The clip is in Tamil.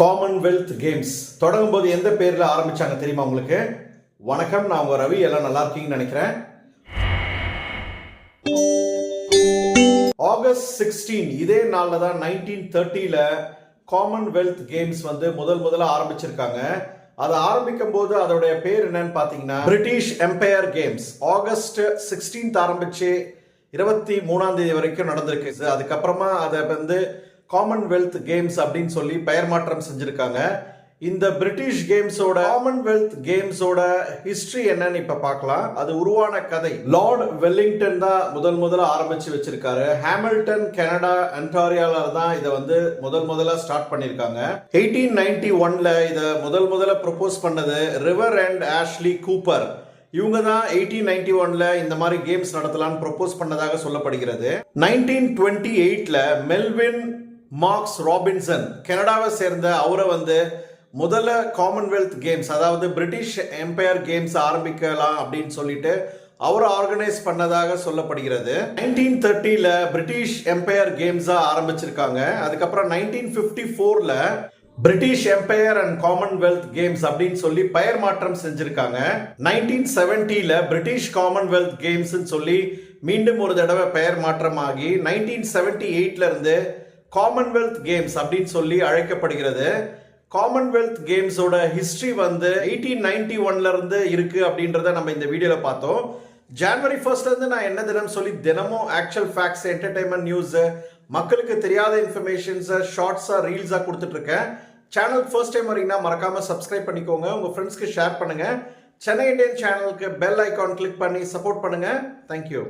காமன்வெல்த் கேம்ஸ் தொடங்கும் போது எந்த பேரில் ஆரம்பிச்சாங்க தெரியுமா உங்களுக்கு? வணக்கம் நான் உங்கள் ரவி. எல்லாம் நல்லா இருக்கீங்கன்னு நினைக்கிறேன். ஆகஸ்ட் சிக்ஸ்டீன் இதே நாளில் தான் நைன்டீன் தேர்ட்டியில் காமன்வெல்த் கேம்ஸ் வந்து முதல் முதல்ல ஆரம்பிச்சிருக்காங்க. அதை ஆரம்பிக்கும் போது அதோடைய பேர் என்னன்னு பார்த்தீங்கன்னா British Empire Games August sixteenth ஆரம்பிச்சு இருபத்தி மூணாம் தேதி வரைக்கும் நடந்திருக்கு. அதுக்கப்புறமா அதை வந்து காமன்வெல்த் கேம்ஸ் அப்படின்னு சொல்லி பெயர் மாற்றம் செஞ்சிருக்காங்க. இந்த பிரிட்டிஷ் கேம்ஸோட காமன்வெல்த் கேம்ஸோட ஹிஸ்டரி என்னன்னு இப்ப பார்க்கலாம். அது உருவான கதை. லார்ட் வெல்லிங்டன் தான் முதல் முதல்ல ஆரம்பிச்சு வச்சிருக்காரு. ஹாமில்டன் கனடா அன்டாரியால தான் இதை வந்து முதல் முதல்ல ஸ்டார்ட் பண்ணிருக்காங்க எயிட்டீன் நைன்டி ஒன்ல இதை முதல் முதல்ல ப்ரொபோஸ் பண்ணது ரிவர் அண்ட் ஆஷ்லி கூப்பர் இவங்க தான் எயிட்டீன் நைன்டி ஒன்ல இந்த மாதிரி கேம்ஸ் நடத்தலாம்னு ப்ரொபோஸ் பண்ணதாக சொல்லப்படுகிறது. நைன்டீன் டுவெண்ட்டி எயிட்ல மெல்வின் மார்க்ஸ் ராபின்சன் கனடாவை சேர்ந்த அவரை வந்து முதல்ல காமன்வெல்த் கேம்ஸ் அதாவது பிரிட்டிஷ் எம்பையர் கேம்ஸ் ஆரம்பிக்கலாம் அப்படின்னு சொல்லிட்டு அவர் ஆர்கனைஸ் பண்ணதாக சொல்லப்படுகிறது. நைன்டீன் தேர்ட்டியில் பிரிட்டிஷ் எம்பையர் கேம்ஸாக ஆரம்பிச்சிருக்காங்க. அதுக்கப்புறம் நைன்டீன் ஃபிஃப்டி ஃபோரில் British Empire and Commonwealth Games அப்படின்னு சொல்லி பெயர் மாற்றம் செஞ்சிருக்காங்க. நைன்டீன் செவன்டியில் பிரிட்டிஷ் காமன்வெல்த் கேம்ஸ்னு சொல்லி மீண்டும் ஒரு தடவை பெயர் மாற்றம் ஆகி நைன்டீன் செவன்டி எயிட்ல இருந்து காமன்வெல்த் கேம்ஸ் அப்படின்னு சொல்லி அழைக்கப்படுகிறது. காமன்வெல்த் கேம்ஸோட ஹிஸ்ட்ரி வந்து எயிட்டீன் நைன்டி ஒன்ல இருந்து இருக்கு அப்படின்றத நம்ம இந்த வீடியோல பார்த்தோம். ஜான்வரி ஃபர்ஸ்ட்ல இருந்து நான் என்ன தினம் சொல்லி தினமும் ஆக்சுவல் ஃபேக்ட்ஸ் என்டர்டைன்மெண்ட் நியூஸ் மக்களுக்கு தெரியாத இன்ஃபர்மேஷன்ஸை ஷார்ட்ஸா ரீல்ஸா கொடுத்துட்டு இருக்கேன். சேனல் ஃபர்ஸ்ட் டைம் வரீங்கன்னா மறக்காம சப்ஸ்கிரைப் பண்ணிக்கோங்க. உங்க ஃப்ரெண்ட்ஸ்க்கு ஷேர் பண்ணுங்க. சென்னை இந்தியன் சேனலுக்கு பெல் ஐகான் கிளிக் பண்ணி சப்போர்ட் பண்ணுங்க. Thank you